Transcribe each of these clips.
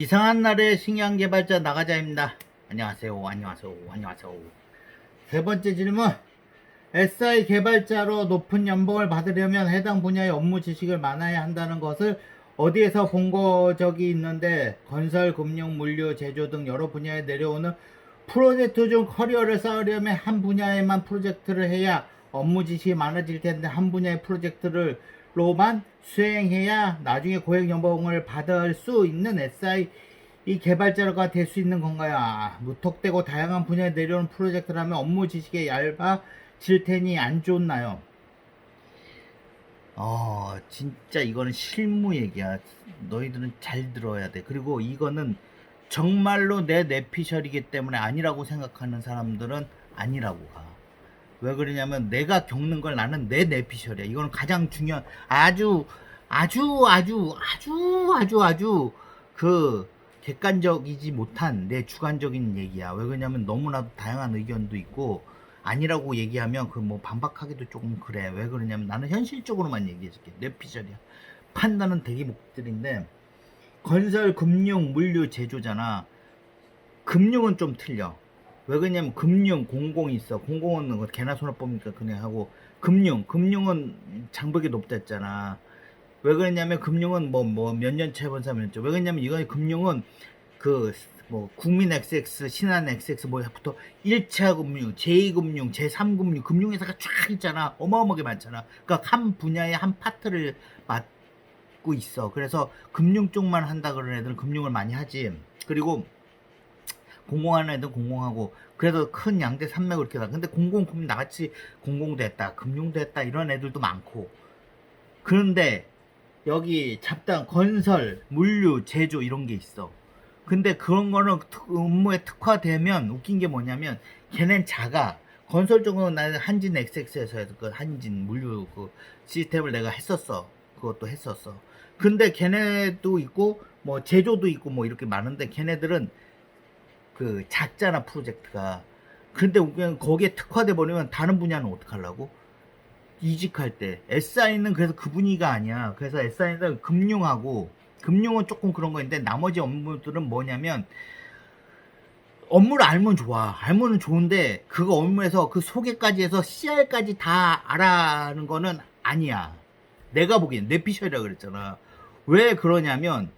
이상한 날의 식량 개발자 나가자입니다. 안녕하세요. 안녕하세요. 안녕하세요. 세 번째 질문. SI 개발자로 높은 연봉을 받으려면 해당 분야의 업무 지식을 많아야 한다는 것을 어디에서 본 적이 있는데 건설, 금융, 물류, 제조 등 여러 분야에 내려오는 프로젝트 중 커리어를 쌓으려면 한 분야에만 프로젝트를 해야 업무 지식이 많아질 텐데 한 분야의 프로젝트를 로만 수행해야 나중에 고액 연봉을 받을 수 있는 SI 이 개발자가 될 수 있는 건가요? 아, 무턱대고 다양한 분야에 내려오는 프로젝트라면 업무 지식에 얇아질 테니 안 좋나요? 어, 진짜 이거는 실무 얘기야. 너희들은 잘 들어야 돼. 그리고 이거는 정말로 내 내피셜이기 때문에 아니라고 생각하는 사람들은 아니라고 가. 왜 그러냐면 내가 겪는 걸 나는 내 내피셜이야. 이거는 가장 중요한 아주 아주 아주 아주 아주 아주 그 객관적이지 못한 내 주관적인 얘기야. 왜 그러냐면 너무나도 다양한 의견도 있고 아니라고 얘기하면 그 뭐 반박하기도 조금 그래. 왜 그러냐면 나는 현실적으로만 얘기해줄게. 내 피셜이야. 판단은 되게 목들인데 건설, 금융, 물류, 제조잖아. 금융은 좀 틀려. 왜 그러냐면 금융, 공공이 있어. 공공은 뭐 개나 소나 뽑니까 그냥 하고 금융, 금융은 장벽이 높다 했잖아. 왜 그러냐면 금융은 뭐 뭐 몇년 채번 사면죠. 왜 그러냐면 이거 금융은 그 뭐 국민 XX, 신한 XX 뭐부터 1차 금융, 제2금융, 제3금융 금융회사가 쫙 있잖아. 어마어마하게 많잖아. 그러니까 한 분야의 한 파트를 맡고 있어. 그래서 금융 쪽만 한다 그런 애들은 금융을 많이 하지. 그리고 공공하는 애들은 공공하고 그래서 큰 양대 산맥을 이렇게 다. 근데 공공 금융 나같이 금융도 했다 이런 애들도 많고. 그런데 여기 잡다한 건설, 물류, 제조 이런 게 있어. 근데 그런 거는 특- 업무에 특화되면 웃긴 게 뭐냐면 걔넨 작아. 건설 쪽은 나는 한진 XX에서 그 한진 물류 그 시스템을 내가 했었어. 그것도 했었어. 근데 걔네도 있고 뭐 제조도 있고 뭐 이렇게 많은데 걔네들은 그 작잖아 프로젝트가. 근데 그냥 거기에 특화돼 버리면 다른 분야는 어떡하려고? 이직할 때 SI는 그래서 그 분위기가 아니야. 그래서 SI는 금융하고 금융은 조금 그런 거 있는데 나머지 업무들은 뭐냐면 업무를 알면 좋아. 알면은 좋은데 그거 업무에서 그 소개까지 해서 CR까지 다 알아는 거는 아니야. 내가 보기엔 내 피셜이라 그랬잖아. 왜 그러냐면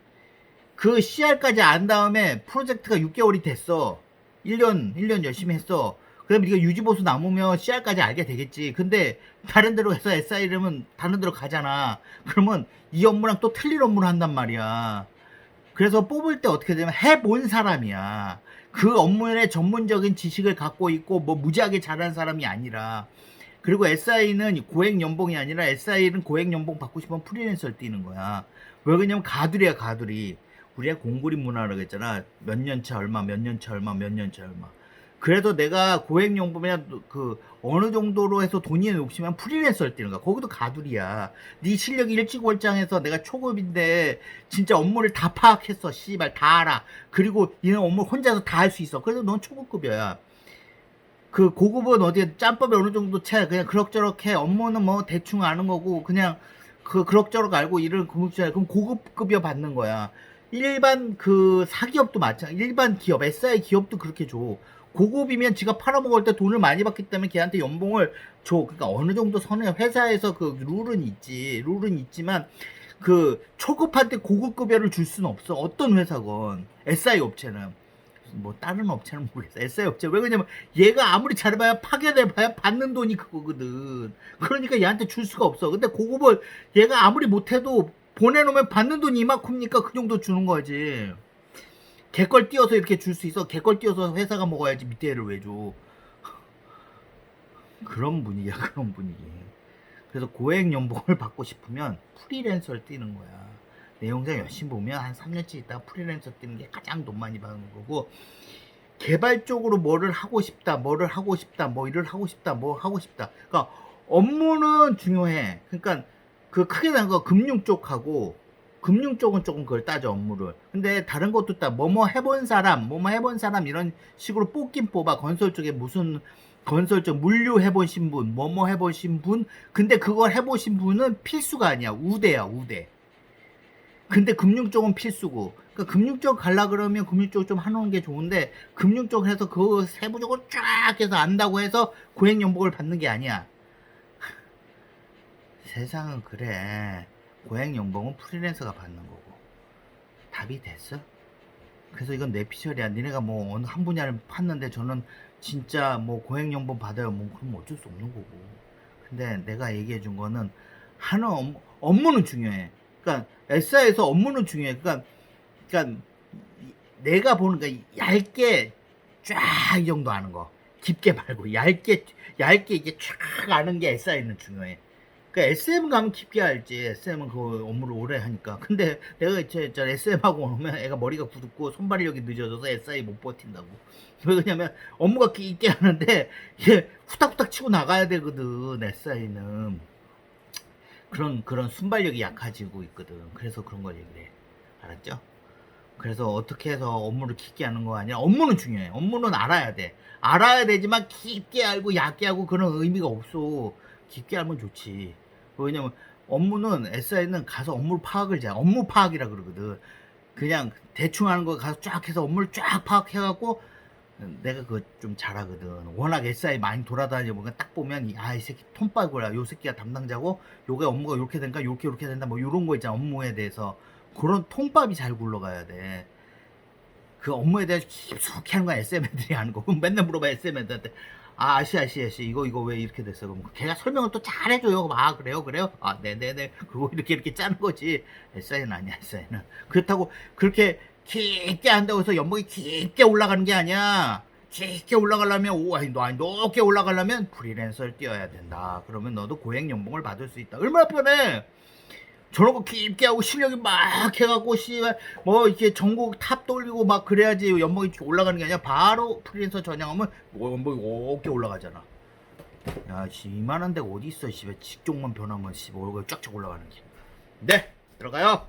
그 CR까지 안 다음에 프로젝트가 6개월이 됐어. 1년 1년 열심히 했어. 그럼 네가 유지보수 남으면 CR까지 알게 되겠지. 근데 다른 데로 해서 SI라면 다른 데로 가잖아. 그러면 이 업무랑 또 틀린 업무를 한단 말이야. 그래서 뽑을 때 어떻게 되면 해본 사람이야. 그 업무에 전문적인 지식을 갖고 있고 뭐 무지하게 잘하는 사람이 아니라 그리고 SI는 고액 연봉이 아니라 SI는 고액 연봉 받고 싶으면 프리랜서를 뛰는 거야. 왜 그러냐면 가두리야 가두리. 우리가 공구리 문화라고 했잖아. 몇 년차 얼마, 몇 년차 얼마, 몇 년차 얼마. 그래도 내가 고액 연봉이나 그 어느 정도로 해서 돈이 욕심면 프리랜서를 뛰는 거야. 거기도 가두리야. 네 실력이 일찍월장해서 내가 초급인데 진짜 업무를 다 파악했어. 씨발 다 알아. 그리고 이런 업무 를 혼자서 다 할 수 있어. 그래도 넌 초급급이야. 그 고급은 어디 짬밥에 어느 정도 채 그냥 그럭저럭 해. 업무는 뭐 대충 아는 거고 그냥 그 그럭저럭 알고 일을 금융주에 그럼 고급급여 받는 거야. 일반 그 사기업도 마찬가지. 일반 기업, SI 기업도 그렇게 줘. 고급이면 지가 팔아먹을 때 돈을 많이 받기 때문에 걔한테 연봉을 줘. 그러니까 어느 정도 선에 회사에서 그 룰은 있지. 룰은 있지만 그 초급한테 고급급여를 줄 수는 없어. 어떤 회사건. SI 업체는. 뭐 다른 업체는 모르겠어. SI 업체. 왜 그러냐면 얘가 아무리 잘해봐야 파견해봐야 받는 돈이 그거거든. 그러니까 얘한테 줄 수가 없어. 근데 고급을 얘가 아무리 못해도 보내놓으면 받는 돈이 이만큼니까 그 정도 주는 거지. 개걸 띄어서 이렇게 줄 수 있어. 개걸 띄어서 회사가 먹어야지 밑에 애를 왜 줘. 그런 분위기야, 그런 분위기. 그래서 고액 연봉을 받고 싶으면 프리랜서를 뛰는 거야. 내 영상 열심히 보면 한 3년치 있다가 프리랜서 뛰는 게 가장 돈 많이 받는 거고, 개발적으로 뭐를 하고 싶다, 뭐를 하고 싶다, 뭐 일을 하고 싶다, 뭐 하고 싶다. 그러니까 업무는 중요해. 그러니까 그 크게 나는 거 금융 쪽하고 금융 쪽은 조금 그걸 따져 업무를. 근데 다른 것도 따 뭐뭐 해본 사람, 뭐뭐 해본 사람 이런 식으로 뽑긴 뽑아. 건설 쪽에 무슨 건설 쪽 물류 해보신 분, 뭐뭐 해보신 분. 근데 그걸 해보신 분은 필수가 아니야. 우대야 우대. 근데 금융 쪽은 필수고. 그러니까 금융 쪽 갈라 그러면 금융 쪽 좀 하는 게 좋은데 금융 쪽 해서 그 세부적으로 쫙 해서 안다고 해서 고액 연봉을 받는 게 아니야. 세상은 그래. 고액 연봉은 프리랜서가 받는 거고. 답이 됐어? 그래서 이건 내 피셜이야. 니네가 뭐 어느 한 분야를 팠는데 저는 진짜 뭐 고액 연봉 받아요. 뭐 그럼 어쩔 수 없는 거고. 근데 내가 얘기해 준 거는 하는 업무, 업무는 중요해. 그러니까 S사에서 업무는 중요해. 그러니까 그러니까 이- 내가 보는 거 얇게 쫙 이 정도 아는 거. 깊게 말고 얇게 얇게 이게 쫙 아는 게 S사에는 중요해. 그러니까 SM 가면 깊게 알지. SM은 그 업무를 오래 하니까. 근데 내가 이제 저 SM하고 오면 애가 머리가 굳고 손발력이 늦어져서 SI 못 버틴다고. 왜 그러냐면 업무가 깊게 하는데 이게 후딱후딱 치고 나가야 되거든. SI는. 그런 그런 순발력이 약해지고 있거든. 그래서 그런 걸 얘기해. 알았죠? 그래서 어떻게 해서 업무를 깊게 하는 거 아니라 업무는 중요해. 업무는 알아야 돼. 알아야 되지만 깊게 알고 얕게 하고 그런 의미가 없어. 깊게 알면 좋지. 왜냐면 업무는 SI는 가서 업무 파악을 잘 업무 파악이라 그러거든. 그냥 대충 하는 거 가서 쫙 해서 업무를 쫙 파악해갖고 내가 그거 좀 잘하거든. 워낙 SI 많이 돌아다녀 보니까 딱 보면 아 이 새끼 톤빨고라. 요 새끼가 담당자고 요게 업무가 이렇게 된가 요렇게 요렇게 된다 뭐 요런 거 있잖아 업무에 대해서 그런 통밥이 잘 굴러가야 돼. 그 업무에 대해서 깊숙이 하는 건 SM 애들이 하는 거. 그럼 맨날 물어봐 SM 애들한테. 아, 아씨, 아씨, 아씨, 이거, 이거 왜 이렇게 됐어? 그럼 걔가 설명을 또 잘 해줘요. 그럼 아, 그래요, 그래요? 아, 네네네. 그리고 이렇게, 이렇게 짜는 거지. SI는 아니야, SI는. 그렇다고 그렇게 깊게 한다고 해서 연봉이 깊게 올라가는 게 아니야. 깊게 올라가려면, 오, 아니, 너, 아니, 높게 올라가려면 프리랜서를 뛰어야 된다. 그러면 너도 고액 연봉을 받을 수 있다. 얼마나 편해! 거 깊게 하고 실력이 막 해갖고 씨발 뭐 이렇게 전국 탑 돌리고 막 그래야지 연봉이 쭉 올라가는 게 아니라 바로 프리랜서 전향하면 뭐 연봉이 오게 올라가잖아. 야, 씨 이만한 데가 어디 있어, 씨발 직종만 변하면 씨발 얼굴 쫙쫙 올라가는 게. 네, 들어가요.